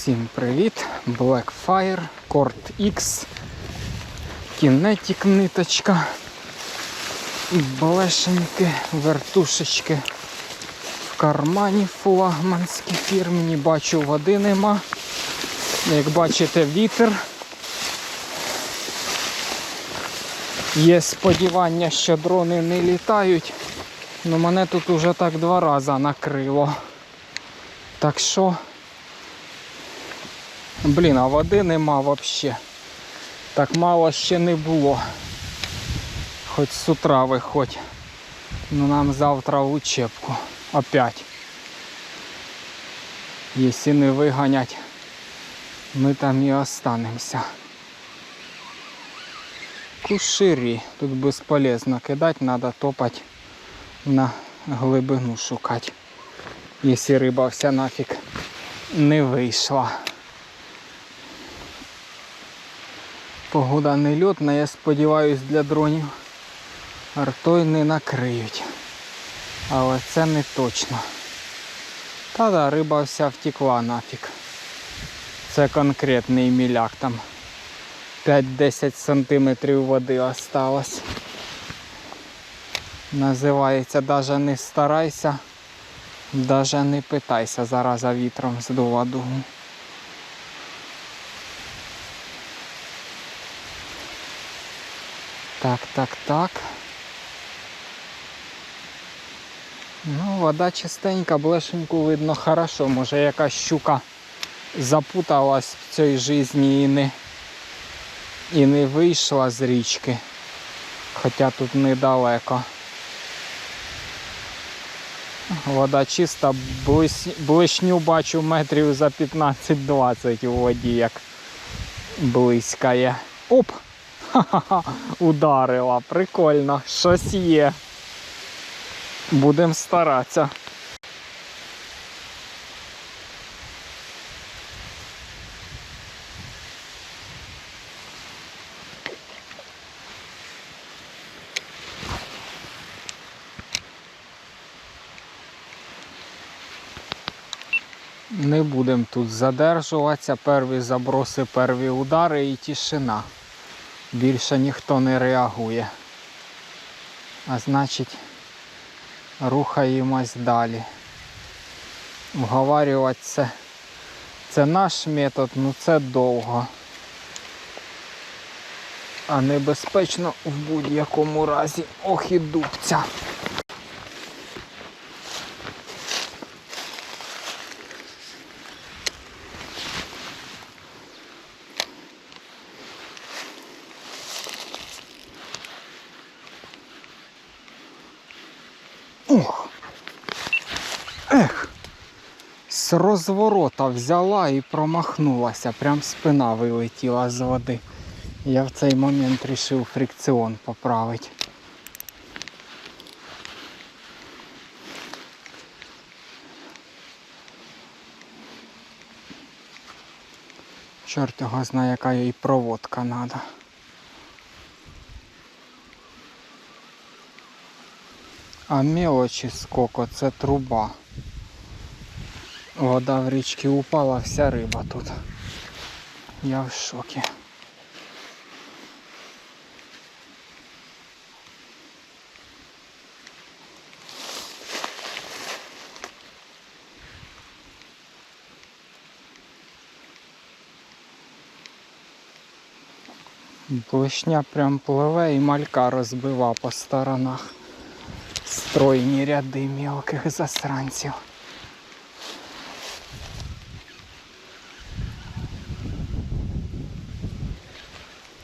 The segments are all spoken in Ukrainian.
Всім привіт! Blackfire, Cord X, кінетик ниточка, блешеньки, вертушечки в кармані флагманські фірмені. Бачу, води нема. Як бачите, вітер. Є сподівання, що дрони не літають. Ну мене тут уже так два рази накрило. Так що. Блін, а води нема взагалі. Так мало ще не було. Хоч з утра виходь. Ну нам завтра в учебку. Опять. Якщо не виганять, ми там і останемося. Куширі. Тут безполезно кидати, треба топати на глибину шукати. Якщо риба вся нафіг не вийшла. Погода не льотна, я сподіваюся, для дронів артой не накриють. Але це не точно. Та да, риба вся втекла нафіг. Це конкретний міляк там. 5-10 сантиметрів води осталось. Називається даже не старайся, даже не питайся, зараза вітром здува дугу. Так, так, так. Ну, вода чистенька, блешеньку видно хорошо. Може якась щука запуталась в цій житті і не, і не вийшла з річки. Хоча тут недалеко. Вода чиста, блишню бачу метрів за 15-20 у воді, як блискає. Оп! Ха-ха-ха, ударила, прикольно, щось є. Будемо старатися. Не будемо тут задержуватися. Перві заброси, перві удари і тишина. Більше ніхто не реагує. А значить, рухаємось далі. Вговарювати це, це наш метод, ну це довго. А небезпечно в будь-якому разі. Ох і дубця. Розворота взяла і промахнулася. Прям спина вилетіла з води. Я в цей момент вирішив фрикціон поправити. Чорт його знає, яка їй проводка треба. А мелочі сколько, це труба. Вода в річці упала, вся риба тут. Я в шокі. Блишня прям пливе і малька розбива по сторонах. Стройні ряди мелких засранців.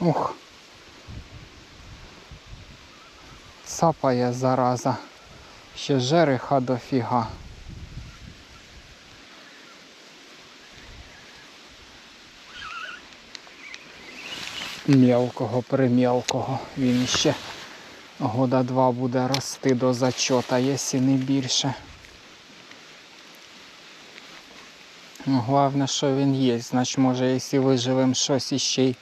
Ух. Цапає зараза. Ще жереха дофіга. Мелкого примелкого. Він ще года два буде рости до зачота, якщо не більше. Ну, Головне, що він є. Значить, може, якщо виживемо щось іще й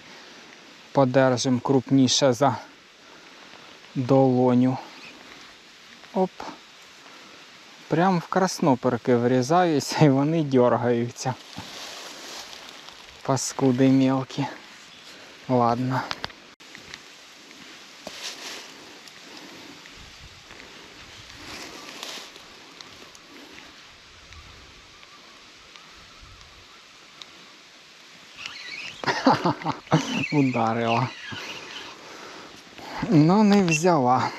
подержимо крупніше за долоню. Оп. Прям в красноперки врізаюся і вони дергаються. Паскуди мелкі. Ладно. Ударила. Ну, не взяла.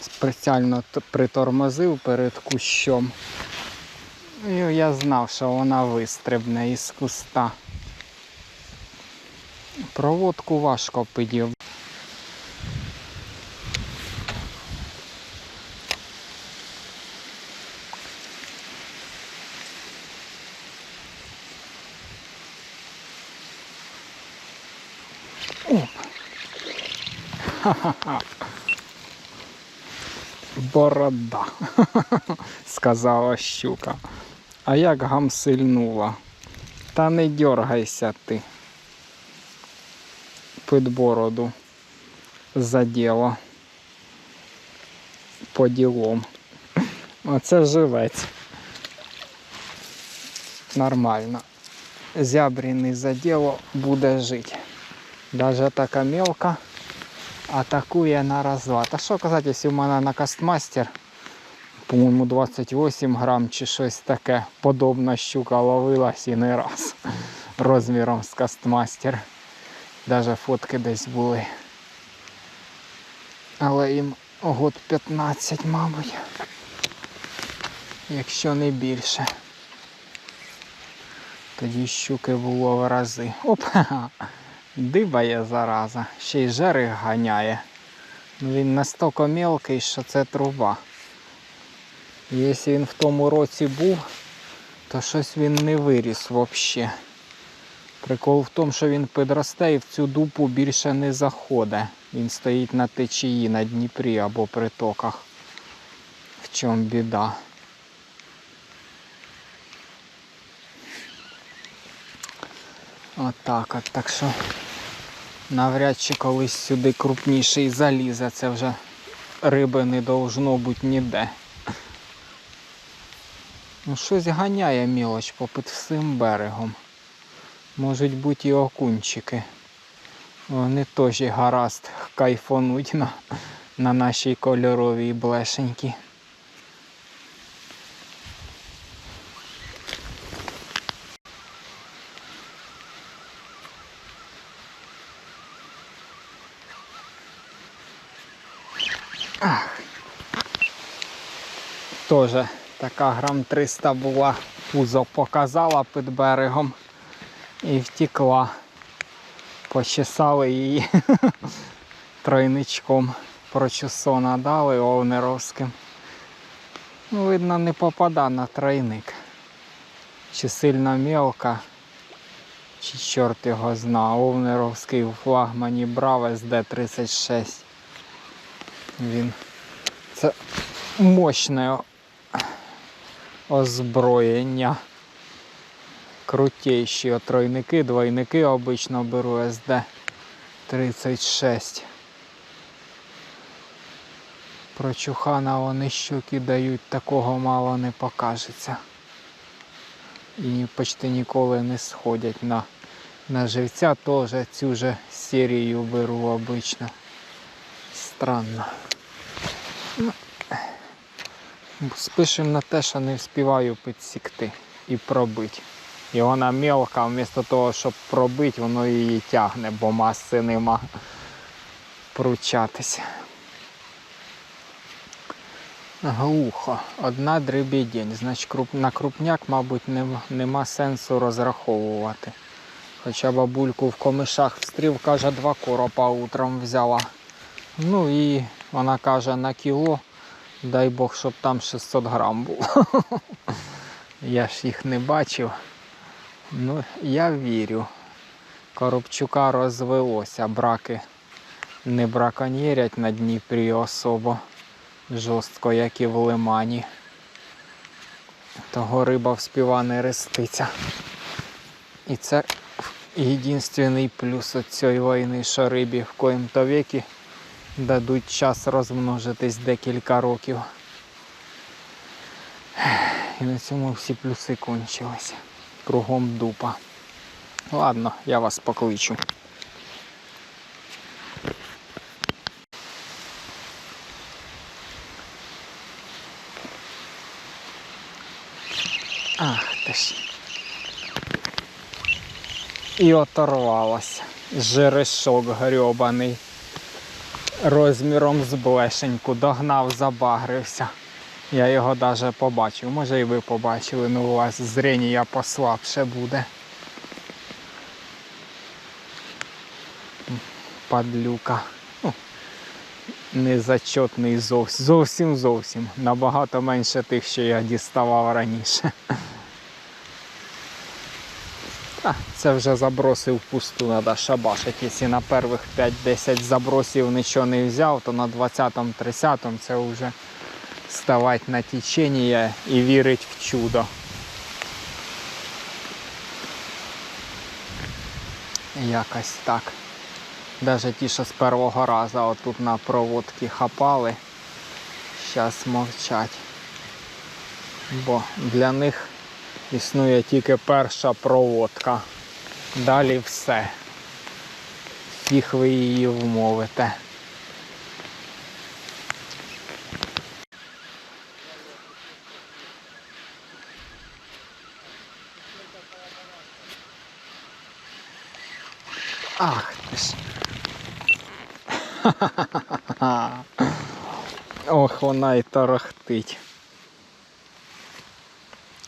Спеціально притормозив перед кущом. І я знав, що вона вистрибне із куста. Проводку важко підів. Ха-ха-ха. Борода, сказала щука. А як гамсильнула. Та не дергайся ти. Під бороду заділо. По ділом. Оце живець. Нормально. Зябріний заділо буде жити. Даже така мелка атакує на раз-два. Та що казати, якщо в мене на кастмастер, по-моєму, 28 грам чи щось таке, подобна щука ловилась і не раз розміром з кастмастер. Даже фотки десь були. Але їм год 15, мабуть. Якщо не більше. Тоді щуки було в рази. Опа! Дибає зараза, ще й жерех ганяє. Ну, Він настільки мелкий, що це труба. Якщо він в тому році був, то щось він не виріс взагалі. Прикол в тому, що він підросте і в цю дупу більше не заходить. Він стоїть на течії на Дніпрі або притоках. В чому біда. Отак от, так що навряд чи колись сюди крупніший залізе. Це вже риби не должно бути ніде. Ну щось ганяє мілоч попід всім берегом. Можуть бути і окунчики. Вони теж гаразд кайфонуть на, на нашій кольоровій блешенькі. Тоже така грам 300 була, пузо показала під берегом і втекла. Почесали її тройничком. Прочесона дали овнеровським. Ну, видно, не попада на тройник. Чи сильно мелка, чи чорт його зна. Овнеровський у флагмані брав СД-36. Він це мощне озброєння. Крутейші тройники, двойники обично беру СД 36. Про чухана вони щуки дають, такого мало не покажеться. І почти ніколи не сходять на, на живця, теж цю же серію беру обично. Странно. Ну, Спишемо на те, що не вспіваю підсікти і пробити. І вона мелка, вмісто того, щоб пробити, воно її тягне, бо маси нема пручатися. Глухо. Одна дребідень. Значить, на крупняк, мабуть, нема сенсу розраховувати. Хоча бабульку в комишах встрів, каже, два коропа утром взяла. Ну і вона каже на кіло, дай Бог, щоб там 600 грам було. Я ж їх не бачив. Ну, я вірю. Коробчука розвелося, браки не браконьєрять на Дніпрі особо жорстко, як і в лимані. Того риба вспіва не реститься. І це єдинственний плюс от цієї війни, що рибі в коїм-то віки дадуть час розмножитись декілька років. І на цьому всі плюси кончилися. Кругом дупа. Ладно, я вас покличу. Ах ти ж. І оторвалася. Жерешок грьобаний. Розміром з блешеньку. Догнав, забагрився. Я його навіть побачив. Може і ви побачили, ну у вас зрення послабше буде. Падлюка. Ну, зовсім. Зовсім зовсім. Набагато менше тих, що я діставав раніше. А, це вже заброси впусту треба шабашити. Якщо на перших 5-10 забросів нічого не взяв, то на 20-30 це вже ставати на течення і вірити в чудо. Якось так. Навіть ті, що з першого разу отут на проводки хапали, зараз мовчать. Бо для них існує тільки перша проводка. Далі все. Їх ви її вмовите. Ах ти ж. Ох, вона і торохтить.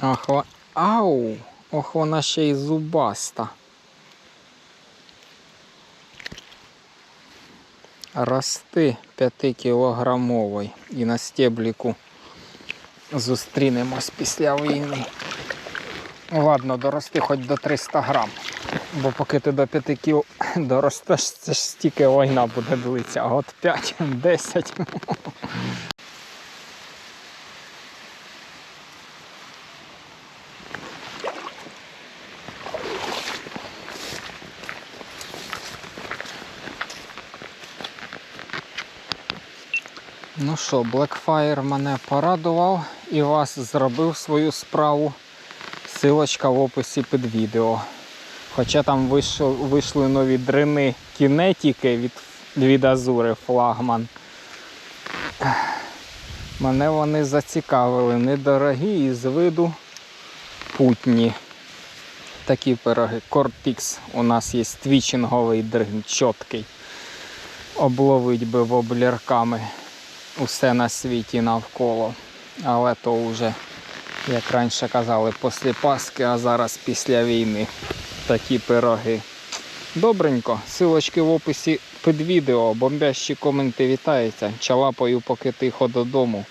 Ох. Ау! Ох, вона ще й зубаста. Рости 5-кілограмовий і на стебліку зустрінемось після війни. Ладно, дорости хоч до 300 грам. Бо поки ти до 5 кіл доростеш, це ж стільки війна буде длитися. А от 5-10. Ну що, Blackfire мене порадував і вас зробив свою справу. Силочка в описі під відео. Хоча там вийшли, нові дрини кінетики від, від Азури флагман. Мене вони зацікавили. Недорогі і з виду путні. Такі пироги. Кортікс у нас є твічинговий дрин, чіткий. Обловить би воблірками усе на світі навколо. Але то вже, як раніше казали, після Пасхи, а зараз після війни такі пироги. Добренько, силочки в описі під відео, бомбящі коменти вітаються. Чалапаю поки тихо додому.